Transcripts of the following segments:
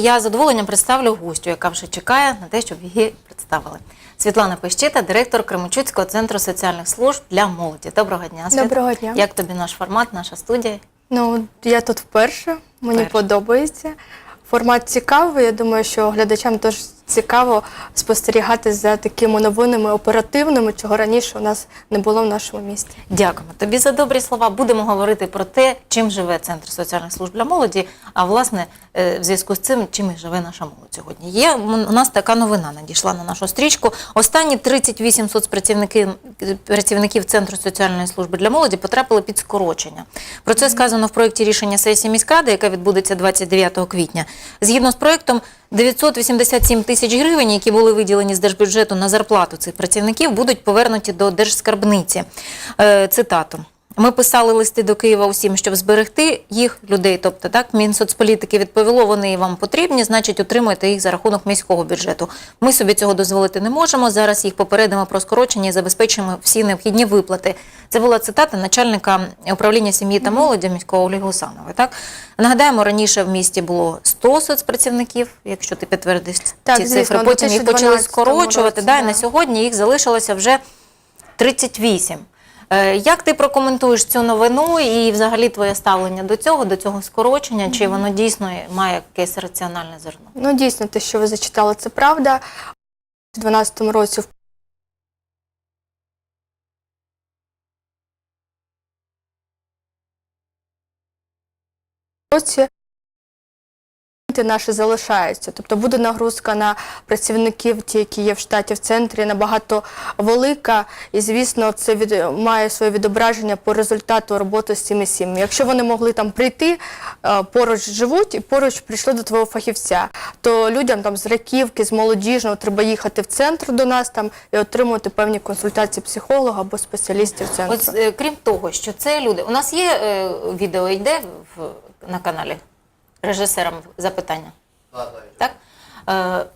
Я з задоволенням представлю гостю, яка вже чекає на те, щоб її представили. Світлана Пещита, директор Кременчуцького центру соціальних служб для молоді. Доброго дня. Світ. Доброго дня. Як тобі наш формат, наша студія? Ну, я тут вперше, мені Вперше. подобається. Формат цікавий. Я думаю, що глядачам теж цікаво спостерігати за такими новинами оперативними, чого раніше у нас не було в нашому місті. Дякуємо тобі за добрі слова. Будемо говорити про те, чим живе Центр соціальних служб для молоді. А власне, е, в зв'язку з цим, чим і живе наша молодь сьогодні. Є у нас така новина надійшла на нашу стрічку. Останні 38 соцпрацівників працівників Центру соціальної служби для молоді потрапили під скорочення. Про це сказано в проєкті рішення сесії міськради, яка відбудеться 29 квітня. Згідно з проєктом, 987 тисяч гривень, які були виділені з держбюджету на зарплату цих працівників, будуть повернуті до держскарбниці. Е, цитату. Ми писали листи до Києва усім, щоб зберегти їх людей. Тобто, так Мінсоцполітики відповіло, вони вам потрібні, значить, отримуєте їх за рахунок міського бюджету. Ми собі цього дозволити не можемо. Зараз їх попередимо про скорочення і забезпечимо всі необхідні виплати. Це була цитата начальника управління сім'ї та молоді міського Олі Гусанової. Так нагадаємо, раніше в місті було 100 соцпрацівників. Якщо ти підтвердиш Так, ці звісно, цифри, потім їх почали скорочувати. році, да, і на сьогодні їх залишилося вже 38. Е, Як ти прокоментуєш цю новину і взагалі твоє ставлення до цього, до цього скорочення? Чи воно дійсно має якесь раціональне зерно? Ну, дійсно, те, що ви зачитали, це правда. У 2012 році в році наші залишаються. Тобто буде нагрузка на працівників, ті, які є в штаті в центрі, набагато велика. І, звісно, це від, має своє відображення по результату роботи з цими сім'ями. Якщо вони могли там прийти, е, поруч живуть і поруч прийшли до твого фахівця, то людям там з Раківки, з молодіжного треба їхати в центр до нас там і отримувати певні консультації психолога або спеціалістів центру. От е, крім того, що це люди. У нас є е, відео йде в, на каналі режисерам запитання. Так? Е,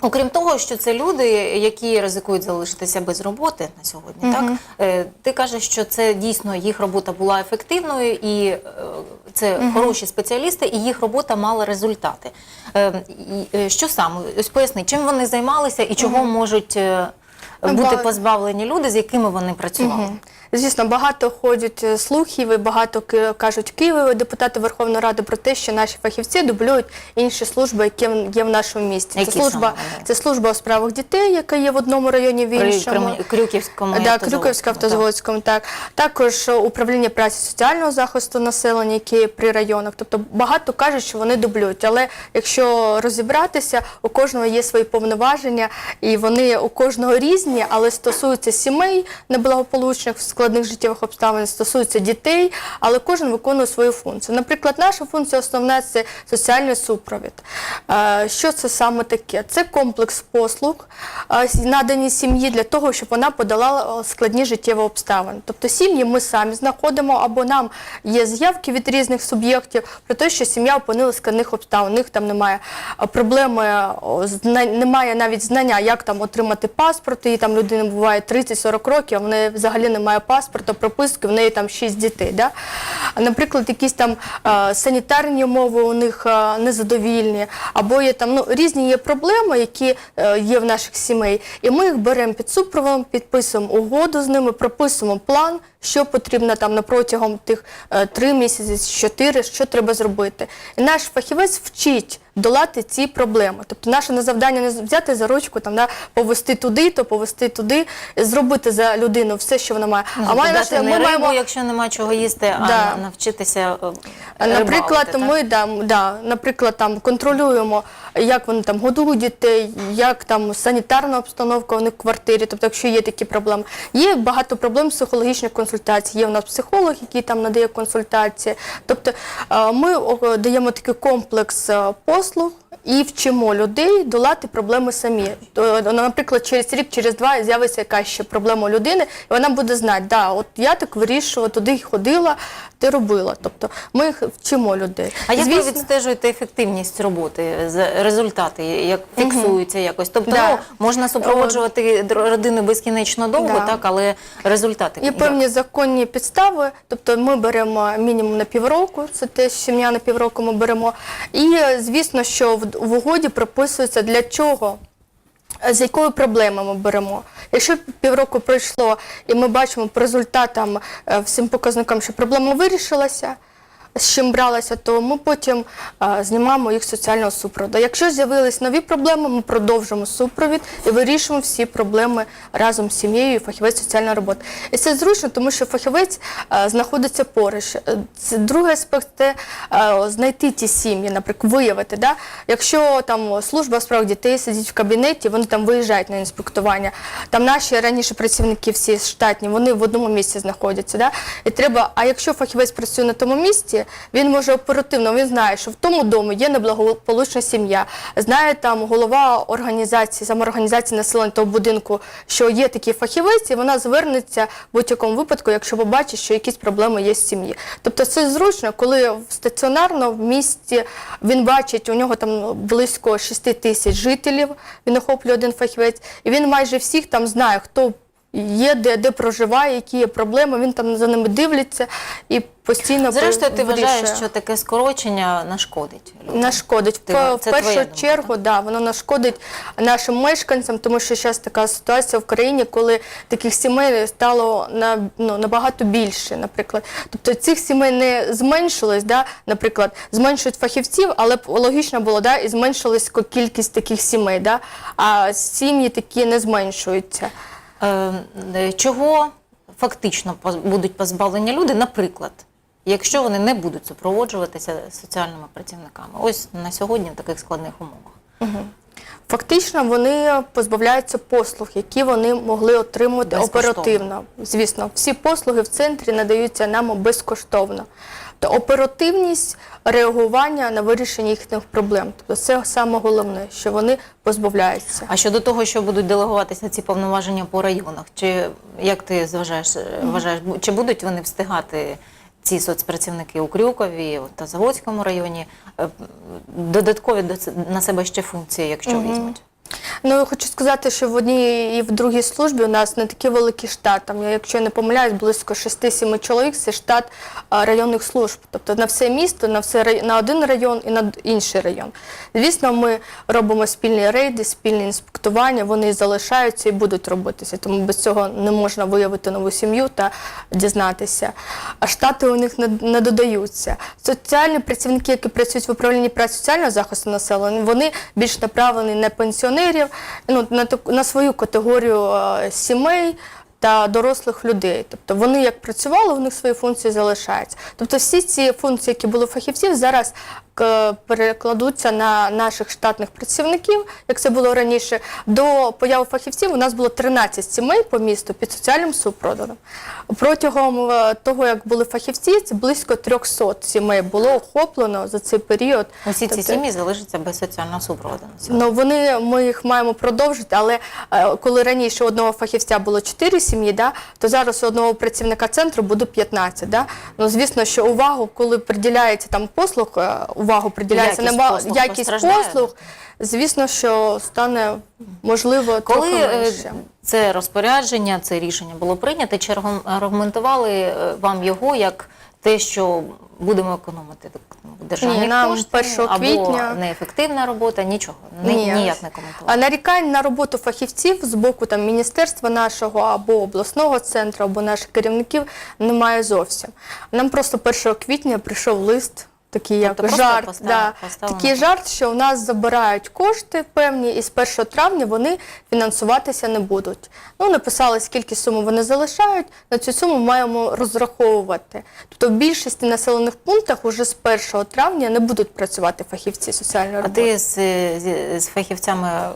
окрім того, що це люди, які ризикують залишитися без роботи на сьогодні, так? Е, ти кажеш, що це дійсно їх робота була ефективною, і е, це хороші спеціалісти, і їх робота мала результати. Е, е, що саме? Ось поясни, чим вони займалися і чого можуть е, бути позбавлені люди, з якими вони працювали? Мгм. Звісно, багато ходять е, слухів і багато кажуть Києві депутати Верховної Ради про те, що наші фахівці дублюють інші служби, які є в нашому місті. Які це служба, саме? це служба у справах дітей, яка є в одному районі в іншому. Крюківському Да, Крюківська так. автозаводському, так. Також управління праці соціального захисту населення, які є при районах. Тобто багато кажуть, що вони дублюють. Але якщо розібратися, у кожного є свої повноваження, і вони у кожного різні, але стосуються сімей неблагополучних, в складних життєвих обставин, стосуються дітей, але кожен виконує свою функцію. Наприклад, наша функція основна це соціальний супровід. Е, Що це саме таке? Це комплекс послуг, е, надані сім'ї для того, щоб вона подолала е, складні життєві обставини. Тобто сім'ї ми самі знаходимо, або нам є з'явки від різних суб'єктів про те, що сім'я опинилася в складних обставин. У них там немає проблеми, немає навіть знання, як там отримати паспорт. І там людина буває 30-40 років, а в неї взагалі немає паспорта, прописки, в неї там 6 дітей. Да? Наприклад, якісь там е, санітарні умови у них е, незадовільні, або є там ну, різні є проблеми, які е, є в наших сімей. І ми їх беремо під супроводом, підписуємо угоду з ними, прописуємо план, що потрібно там на протягом тих е, три місяці, чотири, що треба зробити. І наш фахівець вчить долати ці проблеми. Тобто наше не завдання не взяти за ручку, там да, повести туди, то повести туди, зробити за людину все, що вона має. а має наше- ми рибу, якщо нема чого їсти, а навчитися Рибалити, Наприклад, так? ми да, да, наприклад, там контролюємо, як вони там годують дітей, як там санітарна обстановка у них в квартирі, тобто, якщо є такі проблеми. Є багато проблем психологічних консультацій. Є у нас психолог, який там надає консультації. Тобто е, ми даємо такий комплекс е, послуг. і вчимо людей долати проблеми самі. То, Наприклад, через рік, через два з'явиться якась ще проблема у людини, і вона буде знати, да, от я так вирішувала, туди ходила, ти робила. Тобто ми їх вчимо людей. А як ви Звісно- відстежуєте ефективність роботи, з- результати, як фіксуються якось? Тобто Да. ну, можна супроводжувати др- родину безкінечно довго, Да. так, але результати Є як? певні законні підстави, тобто ми беремо мінімум на півроку, це те, сім'я на півроку ми беремо. І е, звісно, що в, в угоді прописується для чого. Е, З якою проблемою ми беремо? Якщо півроку пройшло і ми бачимо по результатам е, всім показникам, що проблема вирішилася, з чим бралася, то ми потім е, знімаємо їх з соціального супроводу. Якщо з'явились нові проблеми, ми продовжимо супровід і вирішуємо всі проблеми разом з сім'єю і фахівець соціальної роботи. І це зручно, тому що фахівець е, знаходиться поруч. Е, другий аспект це знайти ті сім'ї, наприклад, виявити. Да? Якщо там служба у справах дітей сидить в кабінеті, вони там виїжджають на інспектування. Там наші раніше працівники всі штатні, вони в одному місці знаходяться. Да? І треба, а якщо фахівець працює на тому місці, він може оперативно, він знає, що в тому домі є неблагополучна сім'я, знає там голова організації, самоорганізації населення того будинку, що є такий фахівець, і вона звернеться в будь-якому випадку, якщо побачить, що якісь проблеми є з сім'ї. Тобто це зручно, коли стаціонарно в місті він бачить, у нього там близько 6 тисяч жителів, він охоплює один фахівець, і він майже всіх там знає, хто є, де, де проживає, які є проблеми, він там за ними дивиться і постійно Зрештою, ти вирішує. вважаєш, що таке скорочення нашкодить людям? Нашкодить. Ти- В, в першу думка, чергу, да, воно нашкодить нашим мешканцям, тому що зараз така ситуація в країні, коли таких сімей стало на, ну, набагато більше, наприклад. Тобто цих сімей не зменшилось, да, наприклад, зменшують фахівців, але логічно було, да, і зменшилась кількість таких сімей, да, а сім'ї такі не зменшуються. Е, е, Чого фактично будуть позбавлені люди, наприклад, якщо вони не будуть супроводжуватися соціальними працівниками? Ось на сьогодні в таких складних умовах. Фактично вони позбавляються послуг, які вони могли Безкоштовно. оперативно. Звісно, всі послуги в центрі надаються нам безкоштовно. То оперативність реагування на вирішення їхніх проблем. Тобто це саме головне, що вони позбавляються. А щодо того, що будуть делегуватися ці повноваження по районах, чи як ти зважаєш, е, вважаєш, чи будуть вони встигати ці соцпрацівники у Крюкові та Заводському районі е, додаткові на себе ще функції, якщо візьмуть? Ну, я хочу сказати, що в одній і в другій службі у нас не такий великий штат. Там, я, якщо я не помиляюсь, близько 6-7 чоловік це штат районних служб. Тобто на все місто, на, все, на один район і на інший район. Звісно, ми робимо спільні рейди, спільні інспектування, вони залишаються і будуть робитися. Тому без цього не можна виявити нову сім'ю та дізнатися. А штати у них не, не додаються. Соціальні працівники, які працюють в управлінні праці соціального захисту населення, вони більш направлені на пенсіонерів, ну, на, таку- на свою категорію е, сімей. Та дорослих людей, тобто вони як працювали, у них свої функції залишаються. Тобто всі ці функції, які були у фахівців, зараз перекладуться на наших штатних працівників, як це було раніше. До появи фахівців у нас було 13 сімей по місту під соціальним супроводом. Протягом е, того, як були фахівці, це близько 300 сімей було охоплено за цей період. Усі ці Тобто- сім'ї залишаться без соціального супроводу. Ну вони ми їх маємо продовжити, але е, коли раніше одного фахівця було 4 сім'ї, да, то зараз одного працівника центру буде 15. Да? Ну звісно, що увагу, коли приділяється там послуг, е, увагу приділяється Якість нема- послуг якість постраждає, послуг, звісно, що стане можливо Коли трохи е, менше. це розпорядження, це рішення було прийнято, чи аргументували е, вам його як те, що будемо економити ну, державні Ні, нам кошти, 1 або квітня- неефективна робота, нічого, ні, Ні. ніяк не коментували. А нарікань на роботу фахівців з боку там міністерства нашого або обласного центру, або наших керівників немає зовсім. Нам просто 1 квітня прийшов лист. Такий як Тобто жарт, постав- да, поставлено такий жарт, що у нас забирають кошти певні, і з 1 травня вони фінансуватися не будуть. Ну, написали, скільки суму вони залишають, на цю суму маємо розраховувати. Тобто в більшості населених пунктах уже з 1 травня не будуть працювати фахівці соціальної А ти з, з, з фахівцями е,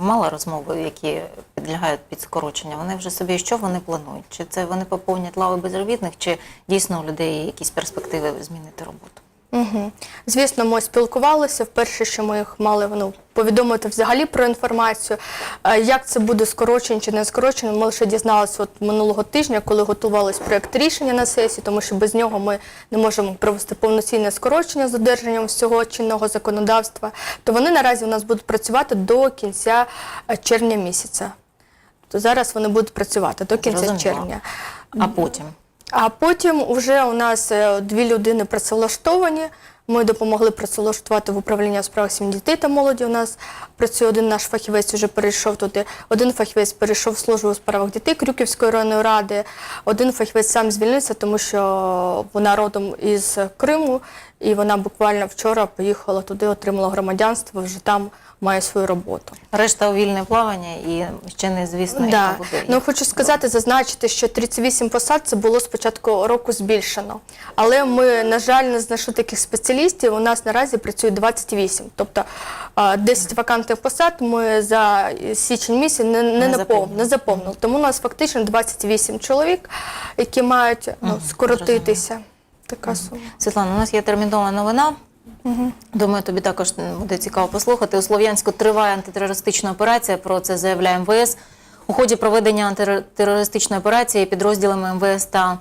мала розмови, які підлягають під скорочення? Вони вже собі що вони планують? Чи це вони поповнять лави безробітних, чи дійсно у людей є якісь перспективи змінити роботу? Угу. Звісно, ми спілкувалися. Вперше, що ми їх мали ну, повідомити взагалі про інформацію. Е, Як це буде скорочено чи не скорочено, ми лише дізналися от минулого тижня, коли готувалось проєкт рішення на сесії, тому що без нього ми не можемо провести повноцінне скорочення з додержанням всього чинного законодавства. То вони наразі у нас будуть працювати до кінця е, червня місяця. То зараз вони будуть працювати до кінця Зрозуміло. червня. А потім А потім вже у нас е, дві людини працевлаштовані. Ми допомогли працевлаштувати в управління справах сім'ї дітей та молоді. У нас працює один наш фахівець, вже перейшов туди. Один фахівець перейшов в службу у справах дітей Крюківської районної ради. Один фахівець сам звільнився, тому що вона родом із Криму, і вона буквально вчора поїхала туди, отримала громадянство, вже там має свою роботу. решта у вільне плавання і ще не звісно, Да. яка буде. Ну хочу сказати, зазначити, що 38 посад це було з початку року збільшено. Але ми, на жаль, не знайшли таких спеціалістів. У нас наразі працює 28. Тобто а, 10 вакантних посад ми за січень місяць не, не, Не заповнили. не заповнили. Тому у нас фактично 28 чоловік, які мають ну, скоротитися. Така сума. Світлана, у нас є термінова новина. Думаю, тобі також буде цікаво послухати. У Слов'янську триває антитерористична операція. Про це заявляє МВС. У ході проведення антитерористичної операції підрозділами МВС та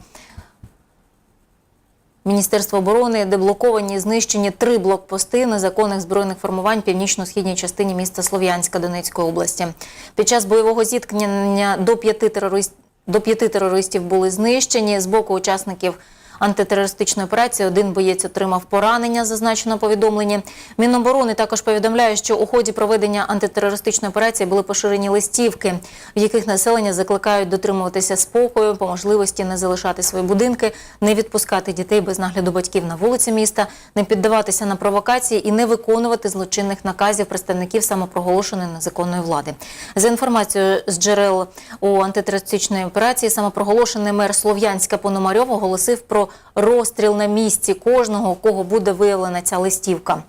Міністерства оборони деблоковані знищені три блокпости незаконних збройних формувань північно-східній частині міста Слов'янська Донецької області. Під час бойового зіткнення до п'яти терорист... до п'яти терористів були знищені з боку учасників. Антитерористичної операції один боєць отримав поранення, зазначено в повідомленні. Міноборони також повідомляє, що у ході проведення антитерористичної операції були поширені листівки, в яких населення закликають дотримуватися спокою, по можливості не залишати свої будинки, не відпускати дітей без нагляду батьків на вулиці міста, не піддаватися на провокації і не виконувати злочинних наказів представників самопроголошеної незаконної влади. За інформацією з джерел у антитерористичної операції, самопроголошений мер Слов'янська Пономарьов оголосив про розстріл на місці кожного, у кого буде виявлена ця листівка.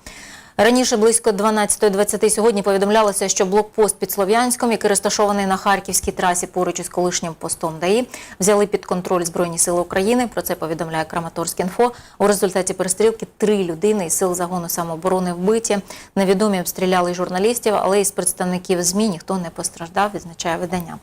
Раніше близько 12.20 сьогодні повідомлялося, що блокпост під Слов'янськом, який розташований на Харківській трасі поруч із колишнім постом ДАІ, взяли під контроль Збройні сили України. Про це повідомляє Краматорськ інфо. У результаті перестрілки три людини із сил загону самооборони вбиті. Невідомі обстріляли журналістів, але із представників ЗМІ ніхто не постраждав, відзначає видання.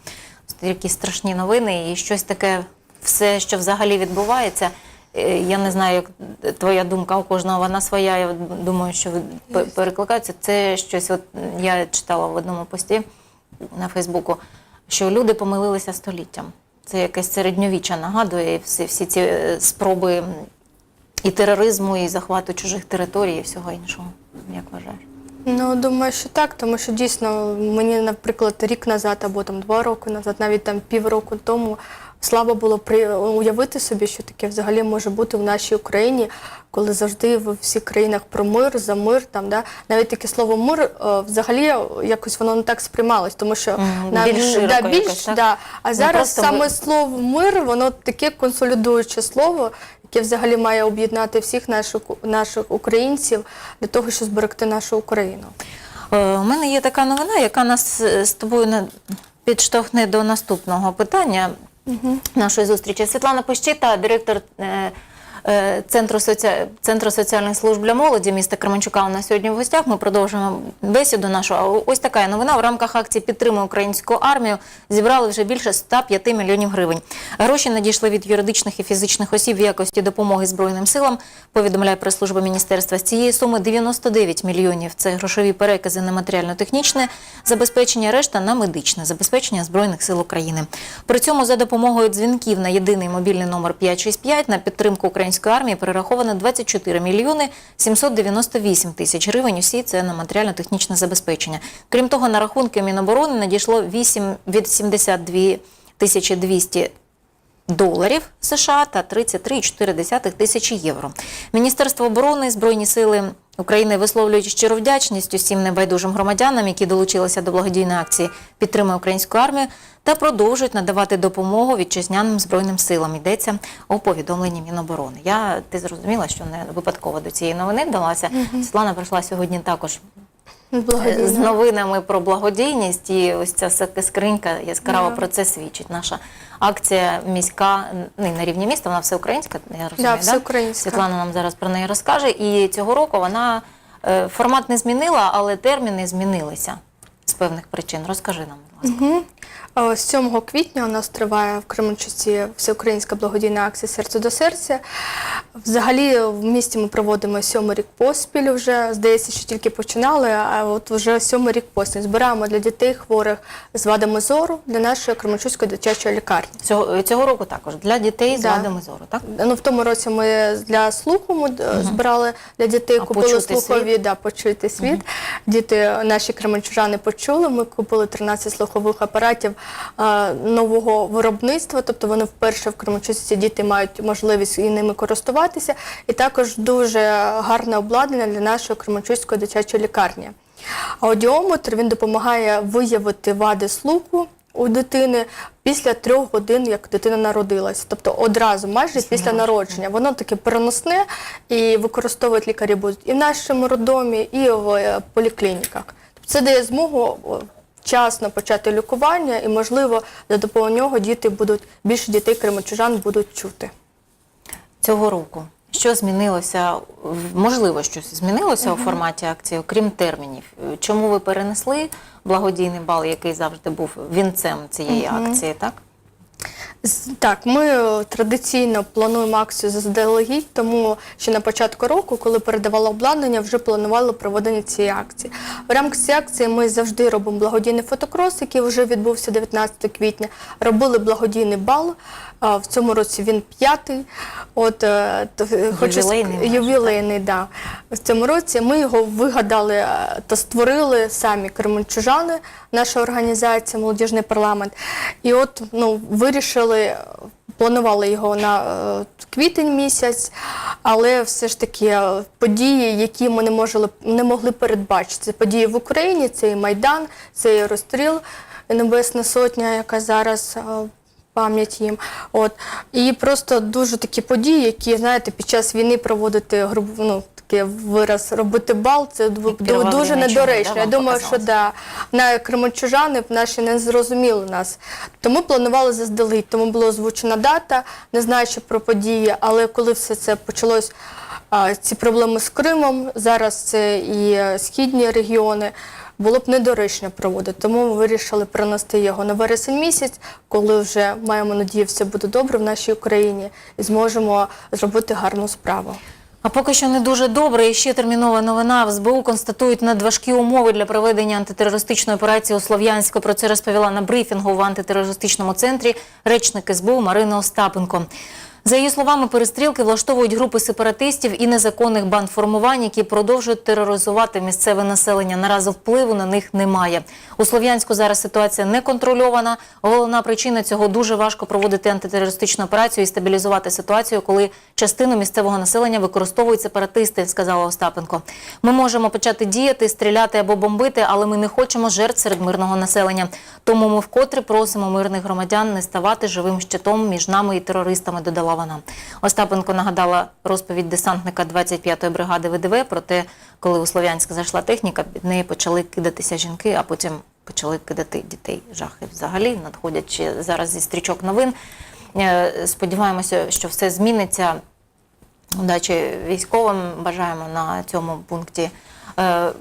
Такі страшні новини і щось таке, все, що взагалі відбувається. Е, Я не знаю, як твоя думка у кожного вона своя. Я думаю, що пе- перекликаються. Це щось. От я читала в одному пості на Фейсбуку, що люди помилилися століттям. Це якесь середньовіччя нагадує і всі, всі ці е, спроби і тероризму, і захвату чужих територій, і всього іншого. Як вважаєш? Ну, думаю, що так, тому що дійсно мені, наприклад, рік назад або там два роки назад, навіть там півроку тому слабо було при уявити собі, що таке взагалі може бути в нашій Україні, коли завжди в всіх країнах про мир, за мир, там да навіть таке слово мир е, взагалі якось воно не так сприймалось, тому що Мгм, більш широко да, більш, якось, так? да. А Не зараз саме ми- слово мир, воно таке консолідуюче слово, яке взагалі має об'єднати всіх наших наших українців для того, щоб зберегти нашу Україну. Е, У мене є така новина, яка нас е, з тобою на- підштовхне до наступного питання нашої зустрічі. Світлана Пощита, директор е, Центру, соці... Центру соціальних служб для молоді міста Кременчука у нас сьогодні в гостях. Ми продовжуємо бесіду нашу. А Ось така новина. В рамках акції «Підтримуй українську армію» зібрали вже більше 105 мільйонів гривень. Гроші надійшли від юридичних і фізичних осіб в якості допомоги Збройним силам, повідомляє прес-служба міністерства. З цієї суми 99 мільйонів – це грошові перекази на матеріально-технічне забезпечення, решта на медичне забезпечення Збройних сил України. При цьому за допомогою дзвінків на єдиний мобільний номер 565 на підтримку української армії перераховано 24 мільйони 798 тисяч гривень. Усі це на матеріально-технічне забезпечення. Крім того, на рахунки Міноборони надійшло 8 від 72 тисячі 200 доларів США та 33,4 тисячі євро. Міністерство оборони, Збройні сили України висловлюють щиру вдячність усім небайдужим громадянам, які долучилися до благодійної акції «Підтримай українську армію» та продовжують надавати допомогу вітчизняним збройним силам. Йдеться у повідомленні Міноборони. Я ти зрозуміла, що не випадково до цієї новини вдалася. Світлана прийшла сьогодні також з новинами про благодійність, і ось ця скринька яскраво Да. про це свідчить. Наша акція міська не на рівні міста, вона всеукраїнська, я розумію. Да, всеукраїнська. Світлана нам зараз про неї розкаже. І цього року вона е, формат не змінила, але терміни змінилися з певних причин. Розкажи нам, будь ласка. Е, З 7 квітня у нас триває в Кременчуці всеукраїнська благодійна акція Серце до серця. Взагалі в місті ми проводимо сьомий рік поспіль вже. Здається, що тільки починали, а от вже сьомий рік поспіль. Збираємо для дітей хворих з вадами зору для нашої Кременчуцької дитячої лікарні. Цього, цього року також для дітей з Да. вадами зору, так? Ну, в тому році ми для слуху ми е, збирали для дітей, А купили слухові, світ? да, почути світ. Діти, наші кременчужани почули. Ми купили 13 слухових апаратів нового виробництва. Тобто вони вперше в Кременчуці діти мають можливість і ними користуватися. І також дуже гарне обладнання для нашої Кременчуцької дитячої лікарні. Аудіометр він допомагає виявити вади слуху у дитини після трьох годин, як дитина народилася. Тобто одразу, майже після, народження. Воно таке переносне і використовують лікарі будуть і в нашому роддомі, і в е, поліклініках. Це дає змогу вчасно почати лікування, і, можливо, за допомогою нього діти будуть більше дітей кримочужан будуть чути. цього року. Що змінилося? Можливо, щось змінилося у форматі акції, окрім термінів. Чому ви перенесли благодійний бал, який завжди був вінцем цієї акції, так? Так, ми е, традиційно плануємо акцію заздалегідь, тому що на початку року, коли передавали обладнання, вже планували проведення цієї акції. В рамках цієї акції ми завжди робимо благодійний фотокрос, який вже відбувся 19 квітня. Робили благодійний бал. В цьому році він п'ятий. От е, е, хочу Ювілейний ювілейний, да. В цьому році ми його вигадали е, та створили самі кременчужани, наша організація Молодіжний парламент. І от ну, вирішили, планували його на квітень місяць, але все ж таки події, які ми не, можели, не могли передбачити. Це події в Україні, це і Майдан, це і розстріл Небесна Сотня, яка зараз. Пам'ять їм. От. І просто дуже такі події, які, знаєте, під час війни проводити грубо, ну, такий вираз робити бал, це ду- дуже недоречно. да, Я думаю, що показалось? да, на кримочужани наші не зрозуміли нас. Тому планували заздалегідь, тому була озвучена дата, не знаючи про події, але коли все це почалось. Ці проблеми з Кримом, зараз це і е, східні регіони, було б недоречно проводити. Тому ми вирішили перенести його на вересень місяць, коли вже маємо надію, все буде добре в нашій Україні і зможемо зробити гарну справу. А поки що не дуже добре. І ще термінова новина. В СБУ констатують надважкі умови для проведення антитерористичної операції у Слов'янську. Про це розповіла на брифінгу в антитерористичному центрі речник СБУ Марина Остапенко. За її словами, перестрілки влаштовують групи сепаратистів і незаконних бандформувань, які продовжують тероризувати місцеве населення. Наразі впливу на них немає. У Слов'янську зараз ситуація не контрольована. Головна причина цього дуже важко проводити антитерористичну операцію і стабілізувати ситуацію, коли частину місцевого населення використовують сепаратисти, сказала Остапенко. Ми можемо почати діяти, стріляти або бомбити, але ми не хочемо жертв серед мирного населення. Тому ми вкотре просимо мирних громадян не ставати живим щитом між нами і терористами, додала вона. Остапенко нагадала розповідь десантника 25-ї бригади ВДВ про те, коли у Слов'янськ зайшла техніка, під неї почали кидатися жінки, а потім почали кидати дітей. Жахи взагалі надходять зараз зі стрічок новин. Е, Сподіваємося, що все зміниться. Удачі військовим бажаємо на цьому пункті. Е,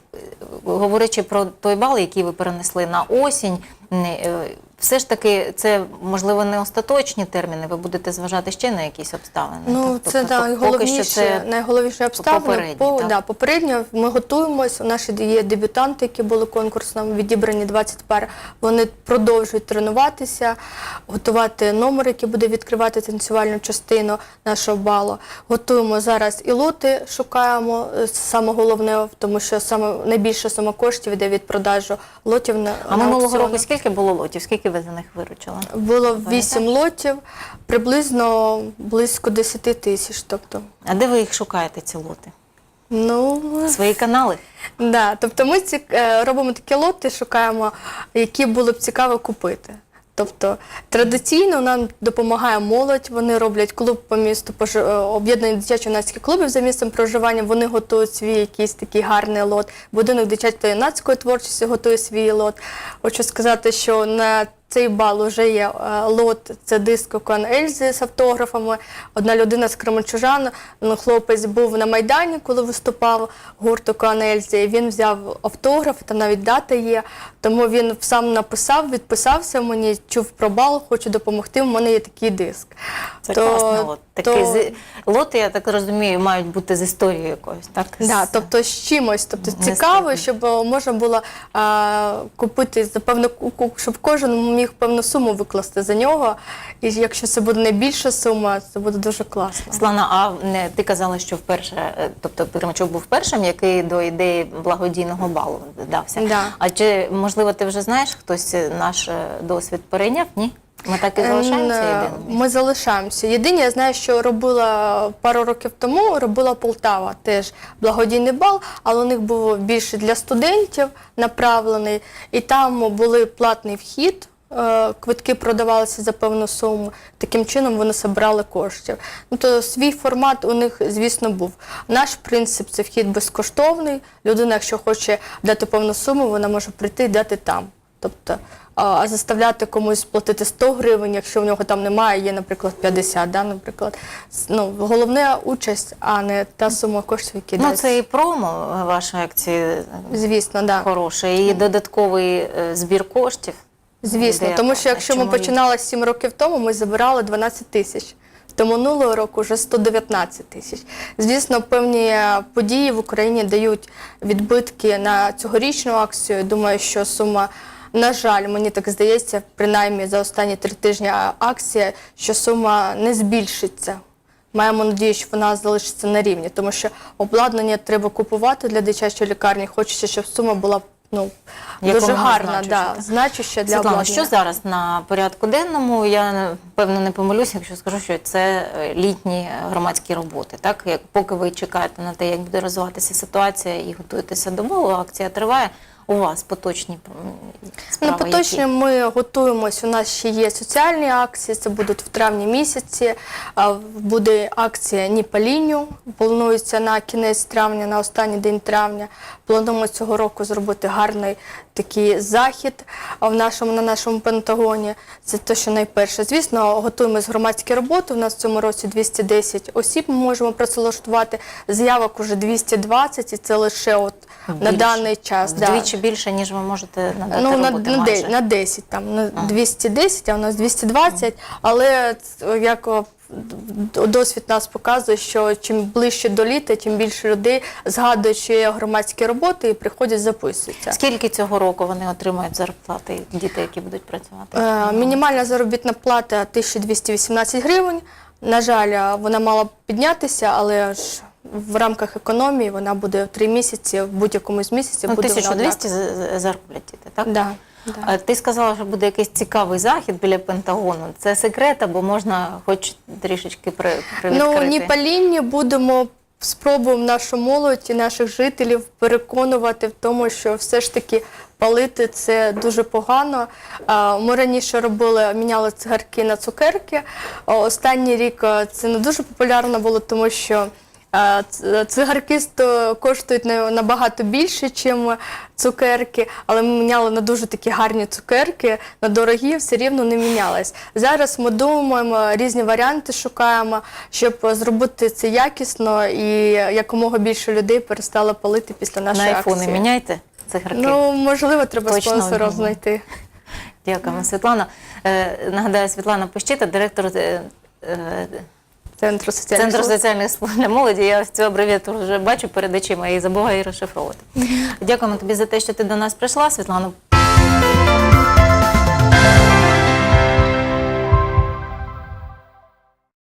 говорячи про той бал, який ви перенесли на осінь, е, все ж таки це можливо не остаточні терміни. Ви будете зважати ще на якісь обставини. Ну, Тобто, це поки найголовніше, це найголовніше обставини. попередні, По, так? да, попередньо ми готуємось. Нас є дебютанти, які були конкурсно відібрані 20 пар. Вони продовжують тренуватися, готувати номер, який буде відкривати танцювальну частину нашого балу. Готуємо зараз і лоти, шукаємо е, саме головне, тому що саме найбільше сума коштів йде від продажу лотів на а минулого року скільки було лотів? Скільки ви за них виручили? Було 8 лотів, приблизно близько 10 тисяч. Тобто, А де ви їх шукаєте, ці лоти? ну Свої канали? да. Тобто ми ці, е, робимо такі лоти, шукаємо, які було б цікаво купити. Тобто традиційно нам допомагає молодь. Вони роблять клуб по місту е, об'єднані дитячо юнацьких клубів за місцем проживання. Вони готують свій якийсь такий гарний лот. Будинок дитячо-юнацької творчості готує свій лот. Хочу сказати, що на цей бал вже є е, лот, це диск Кон Ельзи з автографами. Одна людина з Кременчужан, ну, хлопець був на Майдані, коли виступав гурту Кон Ельзи, і він взяв автограф, там навіть дата є. Тому він сам написав, відписався мені, чув про бал, хочу допомогти. У мене є такий диск. Це То- класний лот. Такий то- з... Лоти, я так розумію, мають бути з історією якоюсь, так? Да, З- тобто з чимось, тобто цікаво, щоб е, можна було а, купити за певну ку- ку- щоб кожен міг певну суму викласти за нього. І якщо це буде найбільша сума, це буде дуже класно. Слана, а не ти казала, що вперше, е, тобто Кременчук був першим, який до ідеї благодійного балу вдався. Да. А чи можливо ти вже знаєш, хтось е, наш е, досвід перейняв? Ні? Ми так і залишаємося Е, єдиними? Ми залишаємося. Єдине, я знаю, що робила пару років тому, робила Полтава теж благодійний бал, але у них був більше для студентів направлений, і там були платний вхід. Е, Квитки продавалися за певну суму. Таким чином вони збирали коштів. Ну то свій формат у них, звісно, був. Наш принцип це вхід безкоштовний. Людина, якщо хоче дати певну суму, вона може прийти і дати там. Тобто, а заставляти комусь платити 100 гривень, якщо в нього там немає, є, наприклад, 50, да, наприклад. Ну, головне участь, а не та сума коштів, які Ну, це і промо вашої акції Звісно, да. хороше, і додатковий е, збір коштів. Звісно, тому що якщо ми починали 7 років тому, ми забирали 12 тисяч. То минулого року вже 119 тисяч. Звісно, певні події в Україні дають відбитки на цьогорічну акцію. Думаю, що сума, на жаль, мені так здається, принаймні за останні три тижні акція, що сума не збільшиться. Маємо надію, що вона залишиться на рівні, тому що обладнання треба купувати для дитячої лікарні. Хочеться, щоб сума була ну, дуже гарна, значуща, да, значуща для Світлана, обладнання. що зараз на порядку денному? Я певно не помилюся, якщо скажу, що це е, літні громадські роботи. Так, як поки ви чекаєте на те, як буде розвиватися ситуація і готуєтеся до балу, акція триває. У вас поточні м, справи Ну, поточні які? ми готуємось. У нас ще є соціальні акції, це будуть в травні місяці. Буде акція «Ні по лінію», планується на кінець травня, на останній день травня. Плануємо цього року зробити гарний такий захід в нашому, на нашому пентагоні. Це те, що найперше. Звісно, готуємось громадські роботи. У нас в цьому році 210 осіб ми можемо працевлаштувати. Заявок уже 220, і це лише от на даний час. да. Більше, ніж ви можете надати Ну, на, роботи на, майже. на 10, там, на 210, а у нас 220, але як досвід нас показує, що чим ближче до літа, тим більше людей згадують, що є громадські роботи і приходять, записуються. Скільки цього року вони отримають зарплати, діти, які будуть працювати? Е, Мінімальна заробітна плата 1218 гривень. На жаль, е, вона мала б піднятися, але ж в рамках економії вона буде в три місяці, в будь-якому з місяців Ну, буде вона 1200 з- з- зароблять діти, так? Да, да. А Ти сказала, що буде якийсь цікавий захід біля Пентагону. Це секрет, або можна хоч трішечки при, привідкрити? Ну, ні по будемо спробуємо нашу молодь і наших жителів переконувати в тому, що все ж таки палити це дуже погано. Ми раніше робили, міняли цигарки на цукерки. Останній рік це не дуже популярно було, тому що. Цигарки коштують на- набагато більше, ніж цукерки, але ми міняли на дуже такі гарні цукерки, на дорогі все рівно не мінялось. Зараз ми думаємо, різні варіанти шукаємо, щоб зробити це якісно і якомога більше людей перестало палити після На нашої айфони акції. міняйте цигарки. Ну, можливо, треба Точно спонсора вміємо. знайти. Дякуємо, Світлана. Е, нагадаю, Світлана Пощита, директор е, е, Центру соціальних Центру соціальних служб для молоді. Я цю абревіатуру вже бачу перед очима і забуваю її розшифровувати. Дякуємо тобі за те, що ти до нас прийшла. Світлану